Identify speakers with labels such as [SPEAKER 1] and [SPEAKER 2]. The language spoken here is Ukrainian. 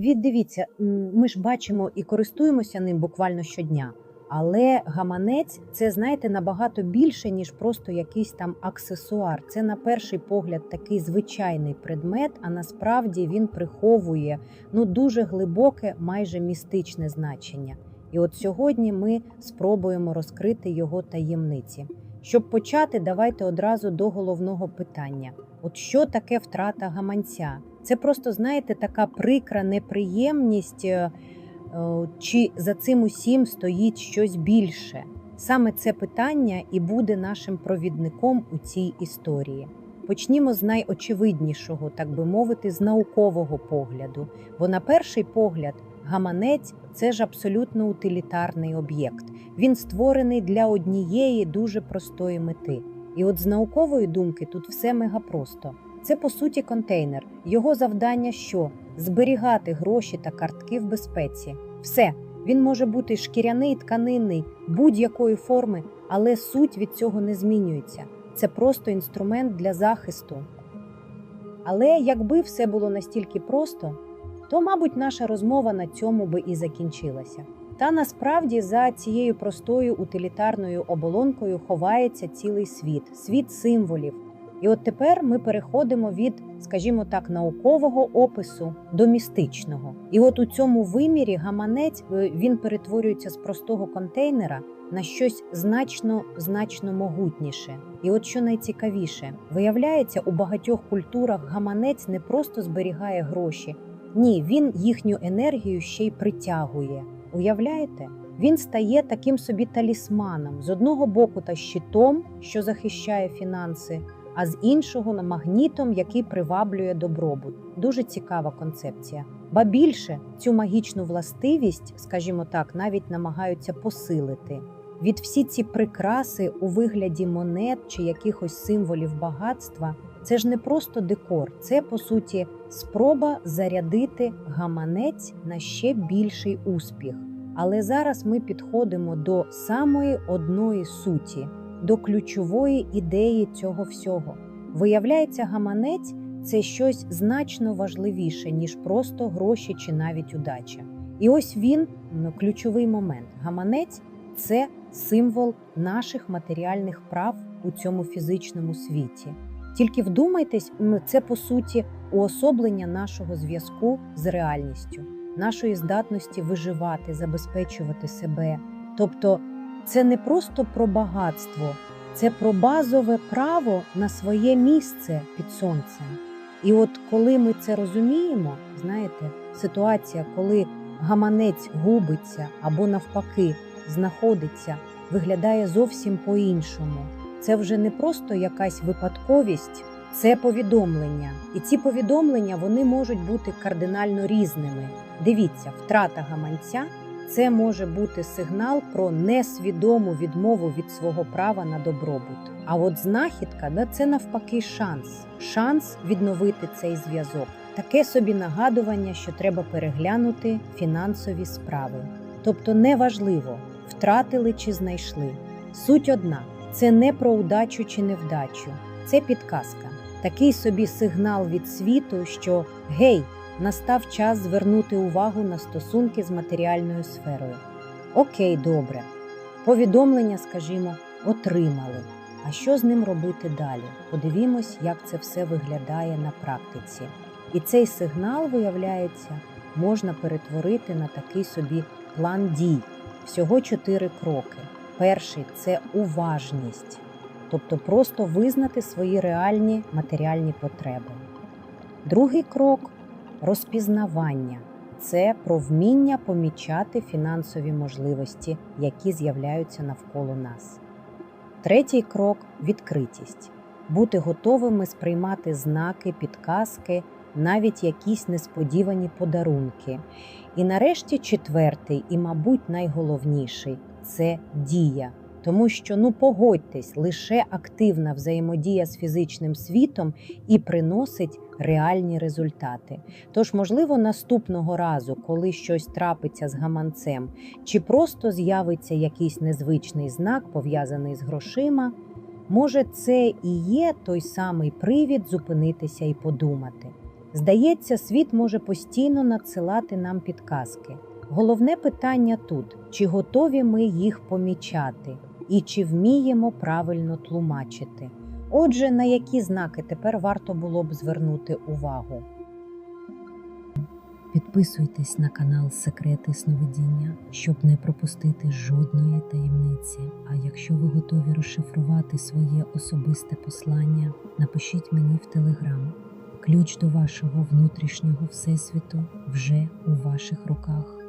[SPEAKER 1] Від дивіться, ми ж бачимо і користуємося ним буквально щодня. Але гаманець це знаєте набагато більше, ніж просто якийсь там аксесуар. Це на перший погляд такий звичайний предмет, а насправді він приховує ну дуже глибоке, майже містичне значення. І от сьогодні ми спробуємо розкрити його таємниці. Щоб почати, давайте одразу до головного питання: от що таке втрата гаманця? Це просто знаєте така прикра неприємність. е, Е, Чи за цим усім стоїть щось більше? Саме це питання і буде нашим провідником у цій історії. Почнімо з найочевиднішого, так би мовити, з наукового погляду. Бо, на перший погляд, гаманець це ж абсолютно утилітарний об'єкт. Він створений для однієї дуже простої мети. І от з наукової думки тут все мегапросто. Це по суті контейнер. Його завдання що? Зберігати гроші та картки в безпеці. Все, він може бути шкіряний, тканинний, будь-якої форми, але суть від цього не змінюється. Це просто інструмент для захисту. Але якби все було настільки просто, то, мабуть, наша розмова на цьому би і закінчилася. Та насправді за цією простою утилітарною оболонкою ховається цілий світ, світ символів. І от тепер ми переходимо від, скажімо так, наукового опису до містичного. І от у цьому вимірі гаманець е, він перетворюється з простого контейнера на щось значно значно могутніше. І от що найцікавіше, виявляється, у багатьох культурах гаманець не просто зберігає гроші, ні, він їхню енергію ще й притягує. Уявляєте? Він стає таким собі талісманом з одного боку та щитом, що захищає фінанси, а з іншого на магнітом, який приваблює добробут. Дуже цікава концепція. Ба більше цю магічну властивість, скажімо так, навіть намагаються посилити. Від всі ці прикраси у вигляді монет чи якихось символів багатства це ж не просто декор, це по суті спроба зарядити гаманець на ще більший успіх. Але зараз ми підходимо до самої одної суті, до ключової ідеї цього всього. Виявляється, гаманець це щось значно важливіше, ніж просто гроші чи навіть удача. І ось він ну, ключовий момент. Гаманець це символ наших матеріальних прав у цьому фізичному світі. Тільки вдумайтесь, м, це по суті уособлення нашого зв'язку з реальністю, нашої здатності виживати, забезпечувати себе. Тобто, це не просто про багатство, це про базове право на своє місце під сонцем. І от коли ми це розуміємо, знаєте, ситуація, коли гаманець губиться або навпаки знаходиться, виглядає зовсім по-іншому. Це вже не просто якась випадковість, це повідомлення. І ці повідомлення вони можуть бути кардинально різними. Дивіться, втрата гаманця це може бути сигнал про несвідому відмову від свого права на добробут. А от знахідка да, це навпаки шанс, шанс відновити цей зв'язок. Таке собі нагадування, що треба переглянути фінансові справи. Тобто неважливо, втратили чи знайшли. Суть одна це не про удачу чи невдачу, це підказка, такий собі сигнал від світу, що гей, настав час звернути увагу на стосунки з матеріальною сферою. Окей, добре. Повідомлення, скажімо, отримали. А що з ним робити далі? Подивімось, як це все виглядає на практиці. І цей сигнал, виявляється, можна перетворити на такий собі план дій. Всього чотири кроки. Перший це уважність, тобто просто визнати свої реальні матеріальні потреби. Другий крок розпізнавання це про вміння помічати фінансові можливості, які з'являються навколо нас. Третій крок відкритість бути готовими сприймати знаки, підказки, навіть якісь несподівані подарунки. І нарешті четвертий, і, мабуть, найголовніший це дія. Тому що, ну погодьтесь, лише активна взаємодія з фізичним світом і приносить реальні результати. Тож, можливо, наступного разу, коли щось трапиться з гаманцем, чи просто з'явиться якийсь незвичний знак, пов'язаний з грошима, може, це і є той самий привід зупинитися і подумати. Здається, світ може постійно надсилати нам підказки. Головне питання тут: чи готові ми їх помічати, і чи вміємо правильно тлумачити. Отже, на які знаки тепер варто було б звернути увагу?
[SPEAKER 2] Підписуйтесь на канал Секрети Сновидіння, щоб не пропустити жодної таємниці. А якщо ви готові розшифрувати своє особисте послання, напишіть мені в телеграм. Ключ до вашого внутрішнього всесвіту вже у ваших руках.